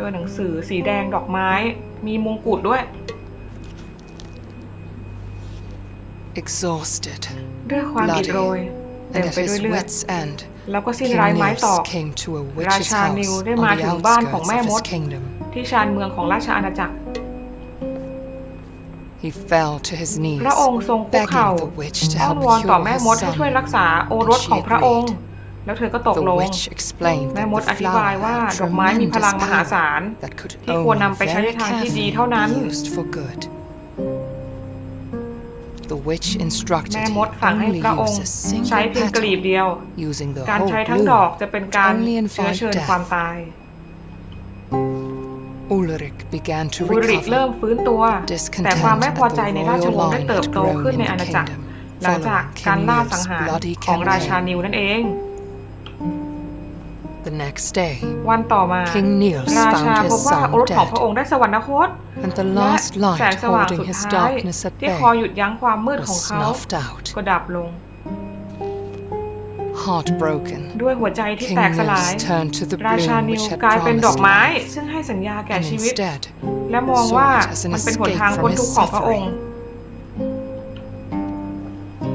เจอหนังสือสีแดงดอกไม้ มีมงกุฎด้วย Exhausted ด้วยความอิดโรยเต็ม and at ไปด้วย his เลือด wits' end, แล้วก็สิ้น King รายไม้ตอก Nils came to a รา witch's ชา house นิว on ได้ the มาถึงบ้านของ outskirts แม่ of ม his ด kingdom. ที่ชานเมืองของราชอาณาจักร He fell to his knees, พระองค์ทรงคุกเข่า begging the witch to อ้อน help วอนต่อ cure แม่ his มดให้ช่วย son. รักษาโอรสของพระองค์ แล้วเธอก็ตก The ลง witch explained แม่ that มด the อธิบาย flower ว่า had ดอกไม้มีพลัง tremendous มหาศาล power that could ที่ควร only นำไปใช้ใน very ทางที่ดี carefully เท่านั้น be used for good. The witch แม่ instructed ม him ดสั่งให้ only พระอง use ค์ a ใช้ single เพียงกลีบ petal, เดียว using the การ whole ใช้ทั้ง bloom ดอกจะเป็นการ only เชื้อ invite เชิญความ death. ตาย Ulrich began to อุริกเริ่ recover, มฟื้นตัว แต่ความ discontent ไม่ at พอใจ the ในราช royal วงศ์ได้ line เติบ had โต grown ขึ้น in ใน the อาณาจักร kingdom, หลังจาก following การ King ล่า Nils' สังหาร bloody ของราชา campaign. นิวนั่นเอง The next day, วันต่อมา King Niels รา found ชา his พบว่า son โอรสของพระ dead, องค์ได้สวรรคต and the และ last แสง light สว่าง holding สุด his ท้าย darkness at ที่คอย bay หยุดยั้งความมืดของ was เขา snuffed out. ก็ดับลง Heartbroken, ด้วยหัวใจที่ King แตกสลาย Nils turned to the ราชา bloom นิว which had กลายเป็นดอก promised ไม้ life, ซึ่งให้สัญญาแก่ and ชีวิต instead และมองว่า saw it as an มันเป็นหน escape ทาง from พ้น his ทุกข์ของพระองค์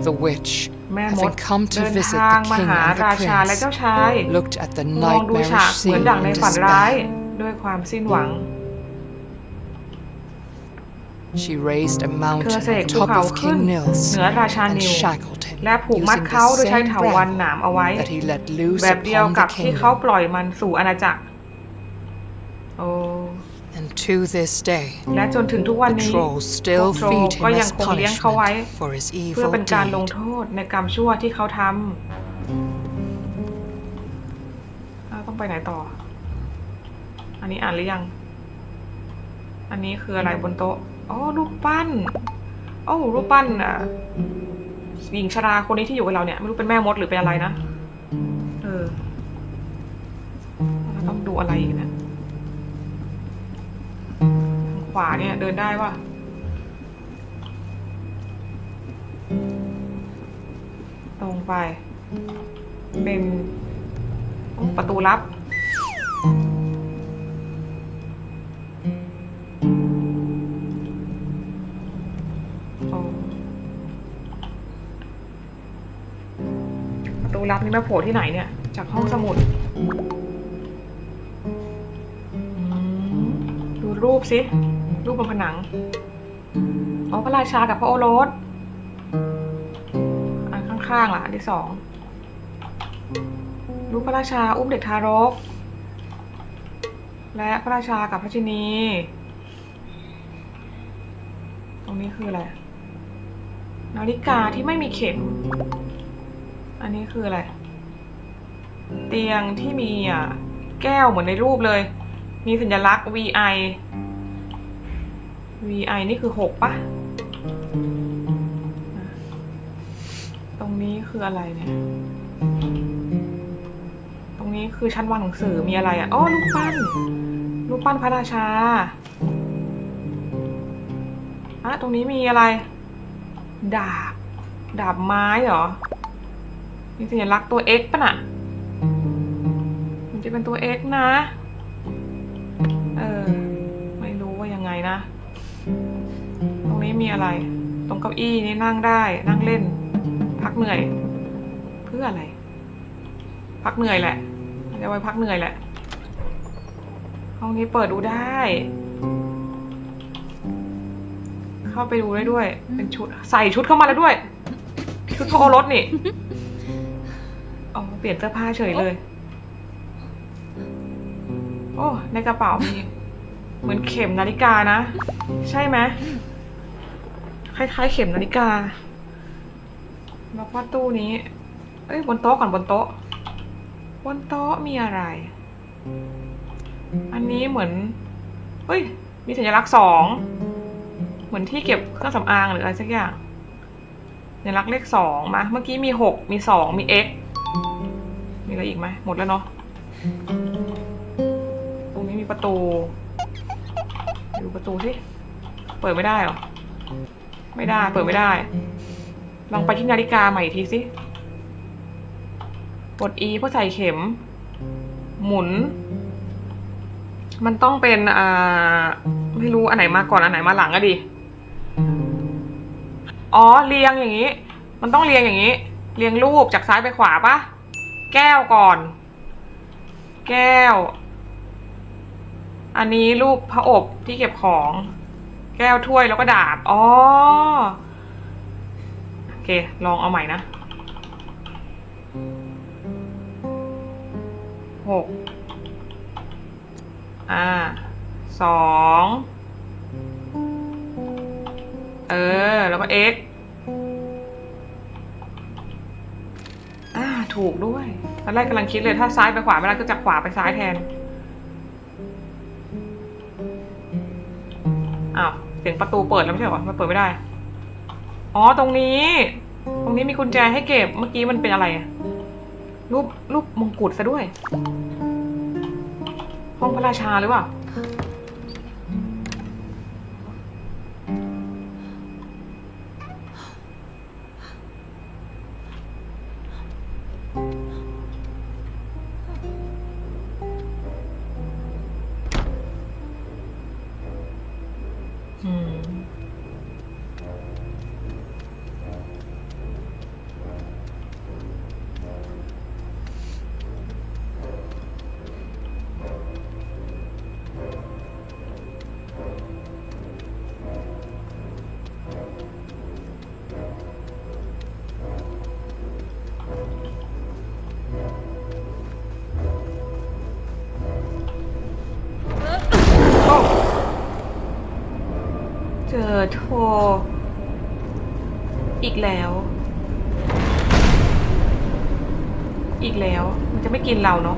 The witch, แม่มด having come to เดิน visit ทาง the มา king หา and รา the ชาและเจ้า prince, ชาย looked at the มองดูฉาก nightmarish เหมือน scene ดั่งใน in ฝันร้าย despair. ด้วยความสิ้นหวัง She raised a เธอ mountain เสก on ภู top เขา of ขึ้น King Nils เหนือราชา and นิว shackled him และผูกมัด using เขาโด the ยใช้ same เถาวันห bramble นามเอาไว้ that he let loose แบบเดียว upon กั the บที่เขา kingdom. ปล่อยมันสู่อาณาจักร โอ้ And to this day, และจนถึงทุกวัน the นี้ trolls still พวกโทร feed ก็ him ยัง as คงเลี้ยงเขาไว้ punishment for his เพื่อ evil เป็นการลง deed. โทษในกรรมชั่วที่เขาทำอ้าวต้องไปไหนต่อ อันนี้อ่านหรือยัง อันนี้คืออะไรบนโต๊ะอ๋อรูปปั้นโอ้ารูปปั้นอะหญิงชราคนนี้ที่อยู่กับเราเนี่ยไม่รู้เป็นแม่มดหรือเป็นอะไรนะ เออเราต้องดูอะไรอีกเนะทาง ขวาเนี่ยเดินได้ปะตรงไป เป็นประตูลับ ประตูลับนี่มาโผล่ที่ไหนเนี่ย จากห้องสมุด รูปสิ รูปบนผนังอ๋อพระราชากับพระโอรสอันข้างๆล่ะอันที่สองรูปพระราชาอุ้มเด็กทารก และพระราชากับพระชินี ตรงนี้คืออะไรนาฬิกาที่ไม่มีเข็ม อันนี้คืออะไร เตียงที่มีอะแก้วเหมือนในรูปเลย มีสัญลักษณ์ VI VI นี่คือหกปะตรงนี้คืออะไรเนี่ย ตรงนี้คือชั้นวางหนังสือมีอะไรอะอ๋อรูปปั้นรูปปั้นพระราชาอะตรงนี้มีอะไร ดาบ ดาบไม้เหรอ มีสัญลักษณ์ตัว X ป่ะน่ะ มันจะเป็นตัว X นะ ตรงนี้มีอะไร ตรงเก้าอี้นี่นั่งได้ นั่งเล่น พักเหนื่อย เพื่ออะไร พักเหนื่อยแหละจะไว้พักเหนื่อยแหละห้องนี้เปิดดูได้ เข้าไปดูได้ด้วย เป็นชุดใส่ชุดเข้ามาแล้วด้วย ชุดโอรสนี่อ๋อเปลี่ยนเสื้อผ้าเฉยเลย โอ้ในกระเป๋ามีเหมือนเข็มนาฬิกานะ ใช่ไหม คล้ายๆ เข็มนาฬิกา แล้วก็ตู้นี้ เอ้ยบนโต๊ะก่อนบนโต๊ะ บนโต๊ะมีอะไร อันนี้เหมือน เฮ้ย มีสัญลักษณ์สอง เหมือนที่เก็บเครื่องสำอางหรืออะไรสักอย่างสัญลักษณ์เลขสองมา เมื่อกี้มีหกมีสองมี x มีอะไรอีกไหม หมดแล้วเนาะ ตรงนี้มีประตู ดูประตูสิ เปิดไม่ได้หรอ ไม่ได้ เปิดไม่ได้ ลองไปที่นาฬิกาใหม่อีกทีสิกด E เพื่อใส่เข็ม หมุน มันต้องเป็นอ่าไม่รู้อันไหนมาก่อนอันไหนมาหลังอะดิ อ๋อเรียงอย่างนี้ มันต้องเรียงอย่างนี้ เรียงรูปจากซ้ายไปขวาปะแก้วก่อน แก้ว อันนี้รูปพระอบที่เก็บของ แก้วถ้วยแล้วก็ดาบ อ๋อ โอเค ลองเอาใหม่นะหกอ่าสองเออ แล้วก็ x อ่า ถูกด้วยตอนแรกกำลังคิดเลยถ้าซ้ายไปขวาไม่ได้ก็จากขวาไปซ้ายแทน อ้าว เสียงประตูเปิดแล้วไม่ใช่เหรอมันเปิดไม่ได้ อ๋อตรงนี้ ตรงนี้มีกุญแจให้เก็บเมื่อกี้มันเป็นอะไรรูปรูปมงกุฎซะด้วย ห้องพระราชาหรือเปล่า เจอโทร อีกแล้ว อีกแล้ว มันจะไม่กินเราเนาะ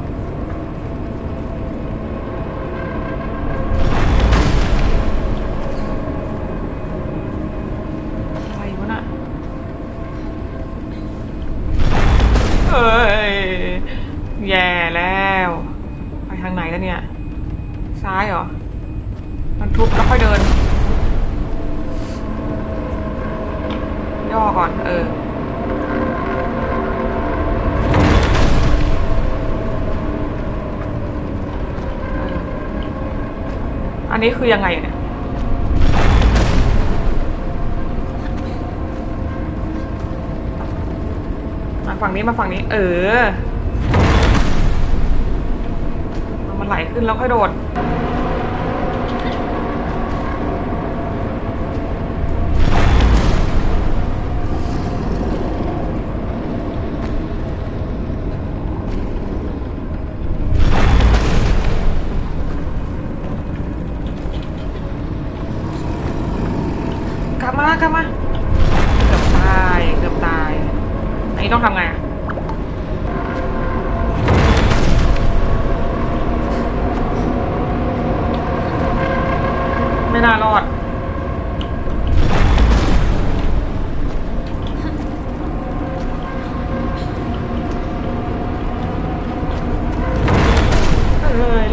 อันนี้คือยังไงเนี่ย มาฝั่งนี้มาฝั่งนี้ เออ มันไหลขึ้นแล้วค่อยโดด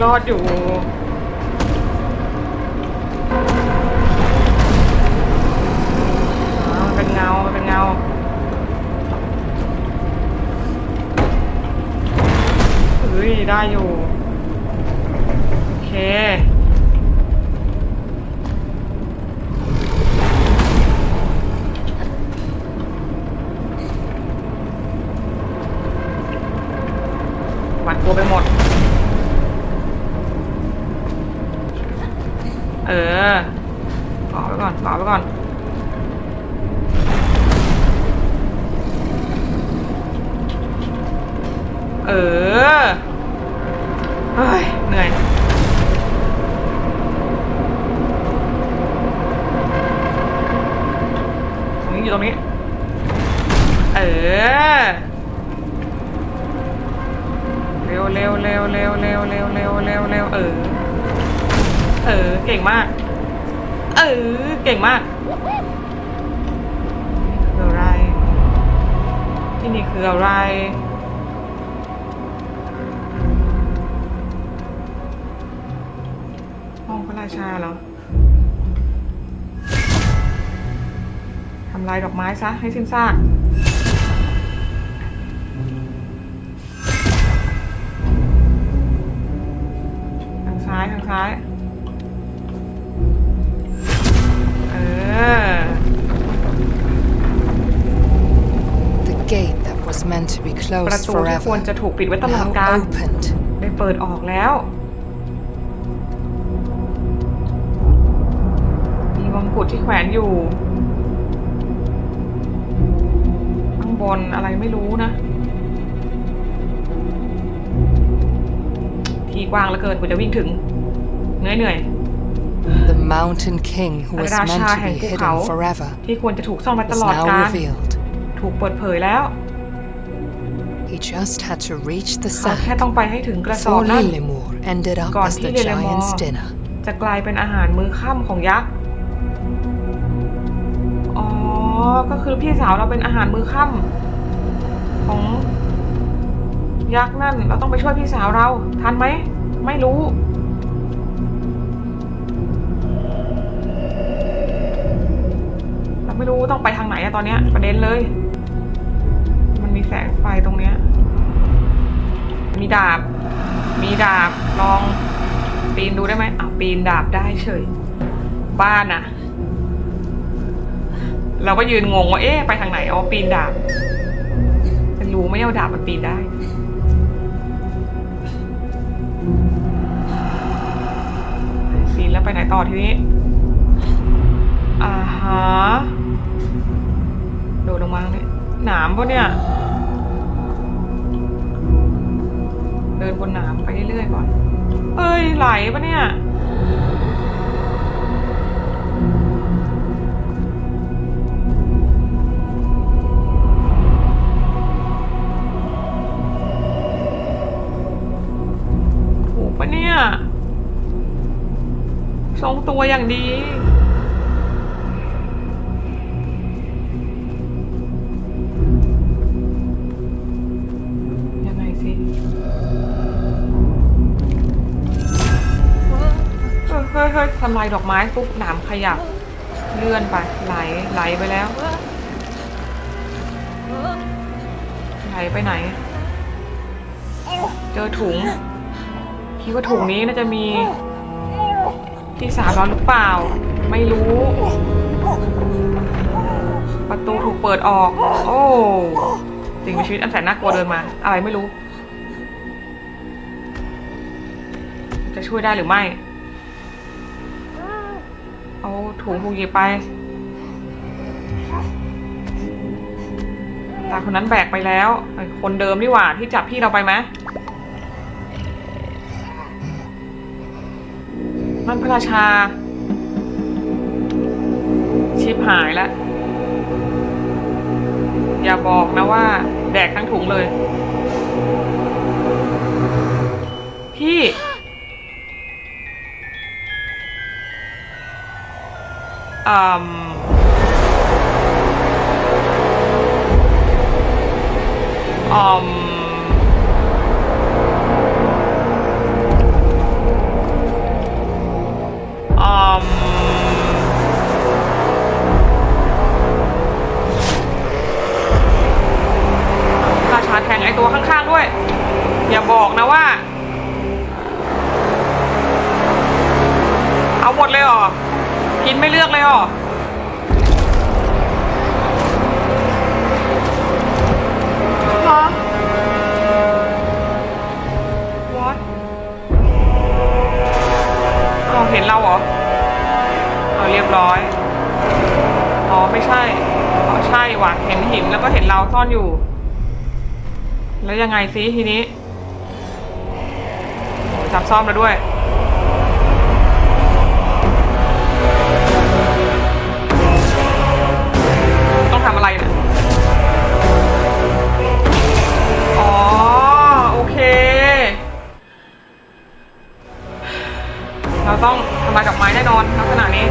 รอดอยู่ ออเฮ้ยเหนื่อย ตรงนี้อยู่ตรงนี้ เออ เร็วเร็วเร็วเร็วเร็วเร็วเร็วเร็วเร็วเออ เออ เก่งมาก เออ เก่งมากนี่คืออะไร ที่นี่คืออะไร ระราชาเหรอทำลายดอกไม้ซะ ให้สิ้นซากทางซ้ซ้าย ทางซ้าย เออ The gate that was meant to be ประ closed ตูที่ควร forever จะถูกปิดไว้ตลอด now กาล opened. ได้เปิดออกแล้ว กุฎที่แขวนอยู่ข้างบนอะไรไม่รู้นะ ที่กว้างเหลือเกินกว่าจะวิ่งถึงเหนื่อยเหนื่อย The mountain king who was ราชา meant to แห่ง be ภูเขา hidden forever ที่ควรจะถูกซ่อนไว้ต is ลอด now กาล revealed. ถูกเปิดเผยแล้ว He just had to reach the เขาแค่ sand ต้องไปให้ถึงกระสอบ before นั่น Lillimor ended up Còn as the khi Lillimor- giant's dinner. จะกลายเป็นอาหารมื้อค่ำของยักษ์ คือพี่สาวเราเป็นอาหารมือค่ำของยักษ์นั่น เราต้องไปช่วยพี่สาวเรา ทันไหม ไม่รู้ เราไม่รู้ต้องไปทางไหนอะตอนเนี้ย ประเด็นเลย มันมีแสงไฟตรงเนี้ย มีดาบ มีดาบลองปีนดูได้ไหมอะปีนดาบได้เฉย บ้านอะ เราก็ยืนงงว่าเอ๊ะไปทางไหนเอ๋อปีนดาบเป็นรู้ไหม่เอาดาบมันปีนได้ ปีนแล้วไปไหนต่อทีนี้อ่าฮะโดดลงมาเนี่ยหนามปะเนี่ย เดินบนหนามไปเรื่อยๆก่อน เอ้ยไหลปะเนี่ย ตัวอย่างดี ยังไงสิเฮ้ยเฮ้ยเฮ้ยทำลายดอกไม้ปุ๊บหนามขยับ เลื่อนไป ไหล ไหลไปแล้ว ไหลไปไหน เจอถุง คิดว่าถุงนี้น่าจะมี พี่สาวเราหรือเปล่า ไม่รู้ ประตูถูกเปิดออก โอ้สิ่งมีชีวิตอันแสนน่ากลัวเดินมา อะไรไม่รู้ จะช่วยได้หรือไม่ เอาถุงผูกยิบไป ตาคนนั้นแบกไปแล้ว คนเดิมนี่หว่าที่จับพี่เราไปไหม นั่นพระราชา ชิบหายแล้วอย่าบอกนะว่า แดกทั้งถุงเลย พี่ อืมอืม ตัวข้างๆด้วย อย่าบอกนะว่า เอาหมดเลยเหรอ กินไม่เลือกเลยเหรอฮะ what เราเห็นเราเหรอเอาเรียบร้อย อ๋อ ไม่ใช่ อ๋อ ใช่ว่ะ เห็นหินแล้วก็เห็นเราซ่อนอยู่ แล้วยังไงซิทีนี้จับซ่อมแล้วด้วย ต้องทำอะไรนะอ๋อ โอเค เราต้องทำลายดอกไม้แน่นอนลักษณะนี้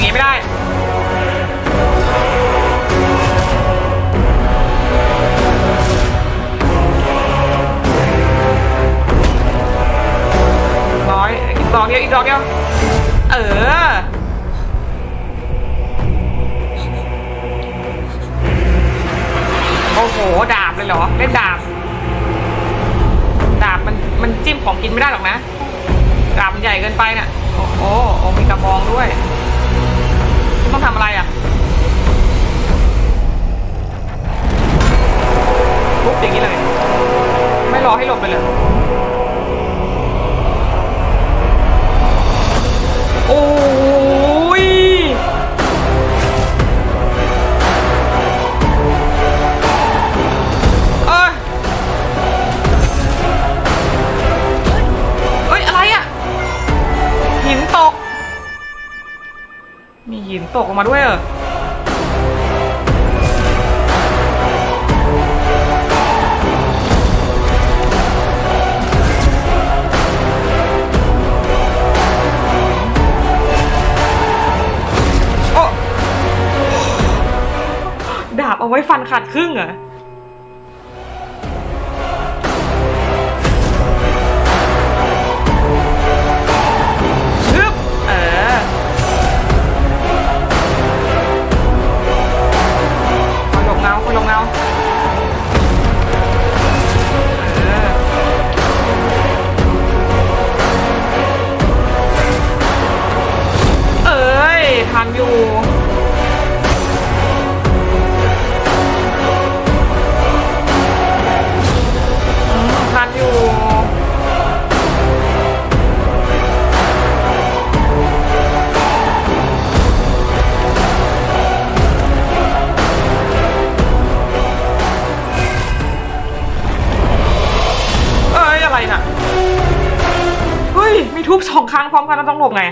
อย่างนี้ไม่ได้ กออกมาด้วยเหรอโอ้ดาบเอาไว้ฟันขาดครึ่งเหรอ ไง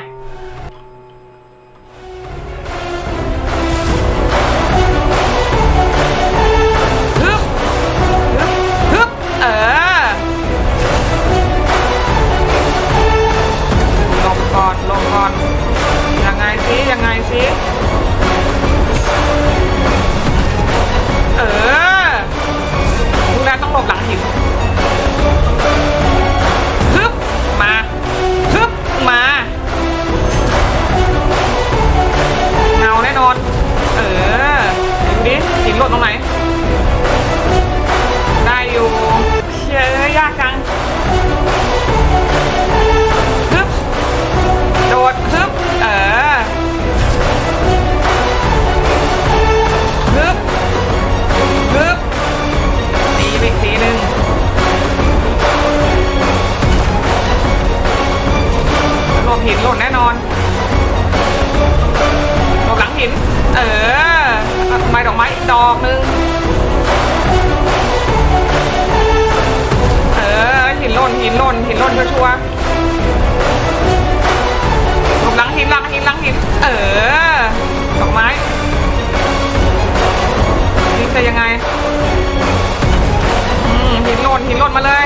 ดอกหนึ่งเออหินหล่นหินหล่นหินหล่นชัวร์ๆหลบหลังหินหลังหินหลังหิน เออดอกไม้ นี่จะยังไง อืมหินหล่นหินหล่นมาเลย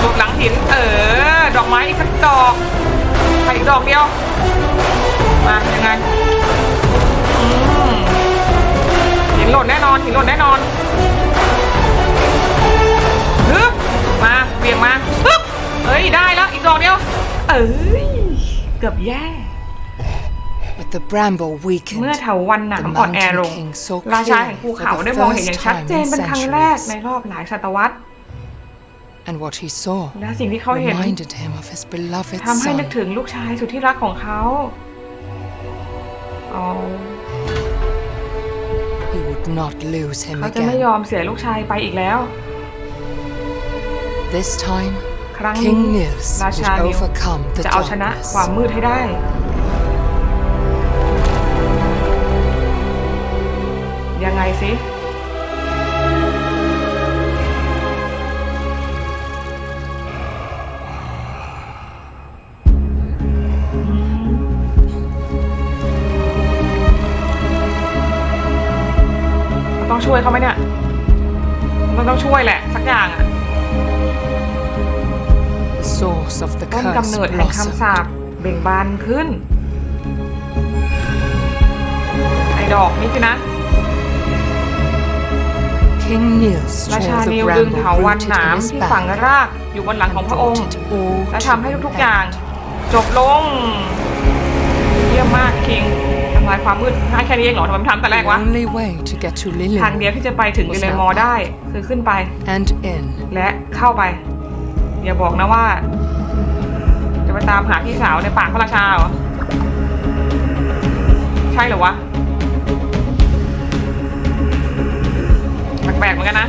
หลบหลังหิน เออ ดอกไม้อีกสักดอกใส่อีกดอกเดียว มายังไงอืมหินหล่นแน่นอนหินหล่นแน่นอนฮึบมาเบี่ยงมาฮึบเอ้ยได้แล้วอีกดอกเดียว เอ้ยเกือบแย่ But the bramble weakened. เมื่อเถาวันหนังอ่อนแอลง ราชาแห่งภูเขาได้มองเห็นอย่างชัดเจนเป็นครั้งแรกในรอบหลายศตวรรษ And what he saw และสิ่งที่เขาเห็น reminded him of his beloved ทำให้นึก son. ถึงลูกชายสุดที่รักของเขา อ๋อ He would not lose him เขาจะไม่ย again. อมเสียลูกชายไปอีกแล้ว This time, ครั้งนี้ King Nils ราชา would นิว overcome the จะเอาชนะ darkness. ความมืดให้ได้ ยังไงสิ ช่วยเขาไหมเนี่ย มันต้องช่วยแหละ สักอย่างอะ The source of the ต้น curse กำเนิดแห่ง blossom. คำสาปเบ่งบานขึ้น ไอ้ดอกนี้สินะ King Niels ราชา tore นิ the วดึง bramble เถาวัน rooted หนาม in his ที่ฝัง back รากอยู่บนหลังของ and พระองค์ brought it all และ to ทำให้ an ทุกๆ อย่าง end. จบลง เยี่ยมมากคิงทำ ลายความมืดง่ายแค่นี้เองเหรอทำไมไม่ทำแต่แรก The วะ only way to get to ทางเดียว Lillian ที่จะไปถึงเอเลมอร์ได้คือขึ้นไป and in และเข้าไป อย่าบอกนะว่า จะไปตามหาพี่สาวในปากพระราชาเหรอ ใช่เหรอวะ แปลกๆเหมือนกันนะ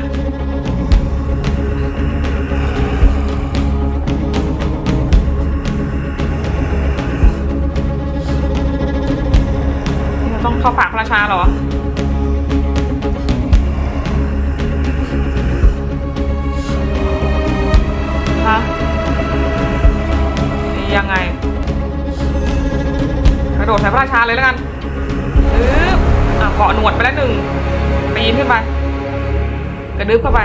เราต้องเข้าปากพระราชาเหรอ ฮะ ยังไง กระโดดใส่พระราชาเลยแล้วกันปึ๊บอะเกาะหนวดไปแล้วหนึ่งปีนขึ้นไป กระดึ๊บเข้าไป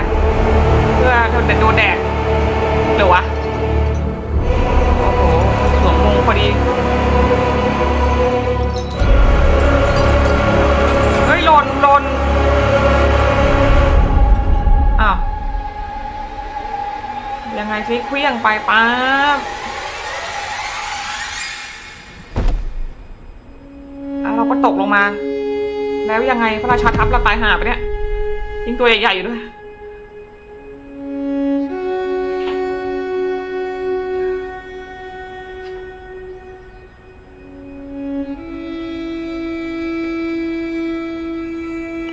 เพื่อโดนแดดโดนแดดหรือวะ โอ้โห สวมมงพอดี ยังไงซิเคลี้ยงไปป๊าบแล้วเราก็ตกลงมา แล้วยังไงพระราชาทัพเราตายหาไปเนี่ยยิงตัวใหญ่ๆอยู่ด้วย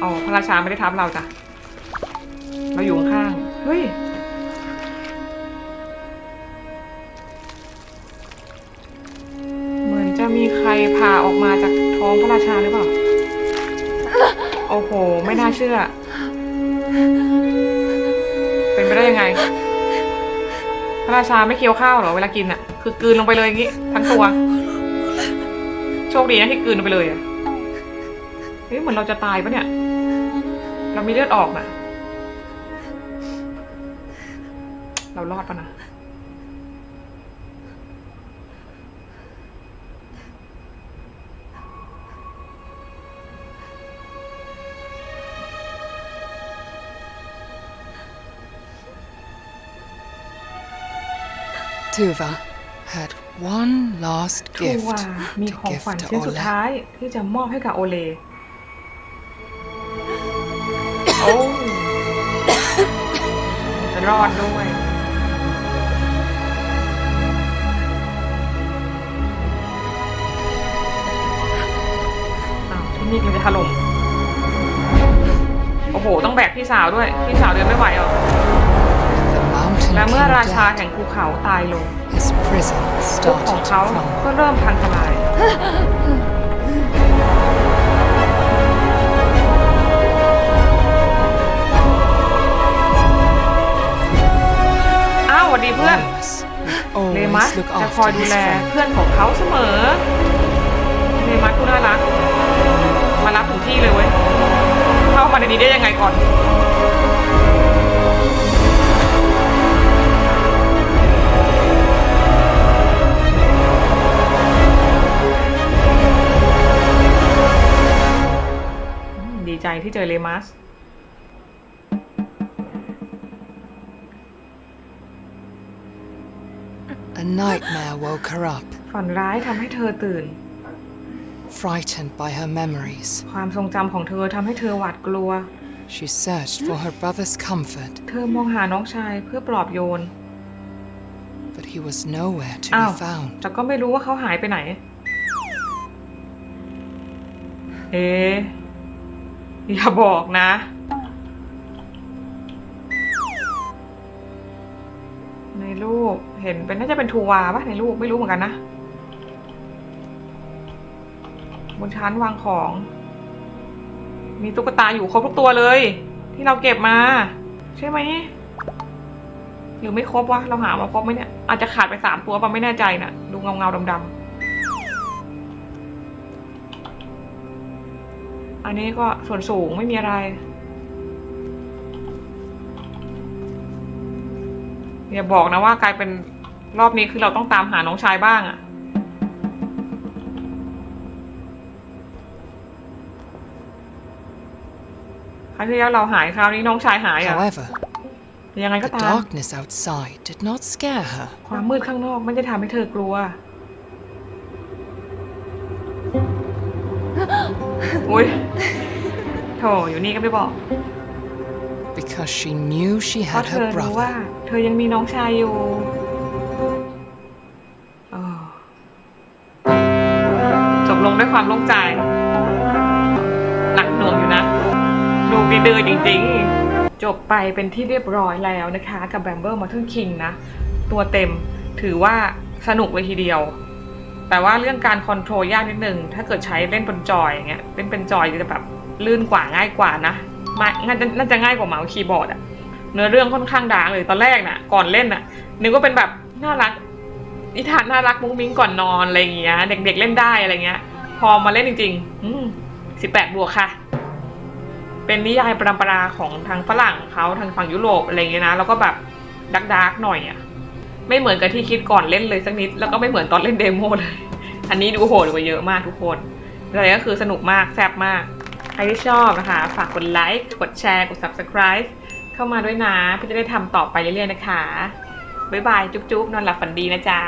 อ๋อพระราชาไม่ได้ทับเราจ้ะ เราอยู่ข้าง เฮ้ย ไม่น่าเชื่อ เป็นไปได้ยังไง พระราชาไม่เคี้ยวข้าวเหรอเวลากินอะ คือกลืนลงไปเลยอย่างงี้ ทั้งตัว โชคดีนะที่กลืนลงไปเลยอะเฮ้ยเหมือนเราจะตายปะเนี่ย เรามีเลือดออกน่ะ เรารอดปะนะ Tuva had one last ทู gift วา มี to ของ give ขวัญ to ชิ้นสุด Oleg. ท้ายที่จะมอบให้กับโอเลโอ้จะรอดด้วย อ้าวที่นี่มันจะถล่ม โอ้โห ต้องแบกพี่สาวด้วย พี่สาวเดินไม่ไหวหรอก The mountain และเมื่อ king ราชา died, แห่งภูเขาตายลง his prison คุกของ started to เขาก็ crumble. เริ่มพังทลาย อ้าวสวัสดีเพื่อน Lemus เล would มัส always look จะคอย after ดู his แล friend. เพื่อนของเขาเสมอ เลมัสกูน่ารัก มารับถึงที่เลยเว้ย เข้ามาในนี้ได้ยังไงก่อน ใจที่เจอเลมัส A nightmare woke her up, ฝันร้ายทำให้เธอตื่น frightened by her memories. ความทรงจำของเธอทำให้เธอหวาดกลัว She searched for her brother's comfort, เธอมองหาน้องชายเพื่อปลอบโยน but he was nowhere to อ้าว be found. แต่ก็ไม่รู้ว่าเขาหายไปไหน เอ๊ะ อย่าบอกนะ ในรูปเห็นเป็นน่าจะเป็นทูวาปะในรูปไม่รู้เหมือนกันนะ บนชั้นวางของ มีตุ๊กตาอยู่ครบทุกตัวเลย ที่เราเก็บมา ใช่ไหมหรือไม่ครบวะเราหามาครบไหมเนี่ยอาจจะขาดไปสามตัวป่ะไม่แน่ใจนะดูเงาเงาๆดำ อันนี้ก็ส่วนสูงไม่มีอะไร อย่าบอกนะว่ากลายเป็นรอบนี้คือเราต้องตามหาน้องชายบ้างอะคราวที่แล้วเราหายคราวนี้น้องชายหายอะ However, ยังไงก็ the ตาม darkness outside did not scare her. ความมืดข้างนอกไม่ได้ทำให้เธอกลัว อุ้ยโถอยู่นี่ก็ไม่บอก Because she knew she เพราะ had เธอ her รู้ว่า brother. เธอยังมีน้องชายอยู่เออจบลงด้วยความโล่งใจ หนักหน่วงอยู่นะ ดูดีเดือจริงๆ จบไปเป็นที่เรียบร้อยแล้วนะคะ กับแบมเบอร์มอ t ท r คิงนะ ตัวเต็มถือว่าสนุกเลยทีเดียว แต่ว่าเรื่องการคอนโทรลยากนิดนึง ถ้าเกิดใช้เล่นบนจอยอย่างเงี้ย เล่นเป็นจอยจะแบบลื่นกว่าง่ายกว่านะมาน่าจะน่าจะง่ายกว่าเมาส์คีย์บอร์ดอะเนื้อเรื่องค่อนข้างดาร์กเลยตอนแรกน่ะ ก่อนเล่นน่ะ นึกว่าเป็นแบบน่ารักนิทานน่ารักมุ้งมิ้งก่อนนอนอะไรอย่างเงี้ย เด็กๆเล่นได้อะไรเงี้ย พอมาเล่นจริงๆอืมสิบแปดบวกค่ะ เป็นนิยายประปราของทางฝรั่งเขาทางฝั่งยุโรปอะไรเงี้ยนะ แล้วก็แบบดักดาร์กหน่อยอะ ไม่เหมือนกับที่คิดก่อนเล่นเลยสักนิด แล้วก็ไม่เหมือนตอนเล่นเดโมเลย อันนี้ดูโหดกว่าเยอะมากทุกคนอะไรก็คือสนุกมากแซ่บมาก ใครที่ชอบนะคะ ฝากกดไลค์ กดแชร์ กด subscribe เข้ามาด้วยนะ เพื่อจะได้ทำต่อไปเรื่อยๆนะคะ บ๊ายบาย จุ๊บๆ นอนหลับฝันดีนะจ๊ะ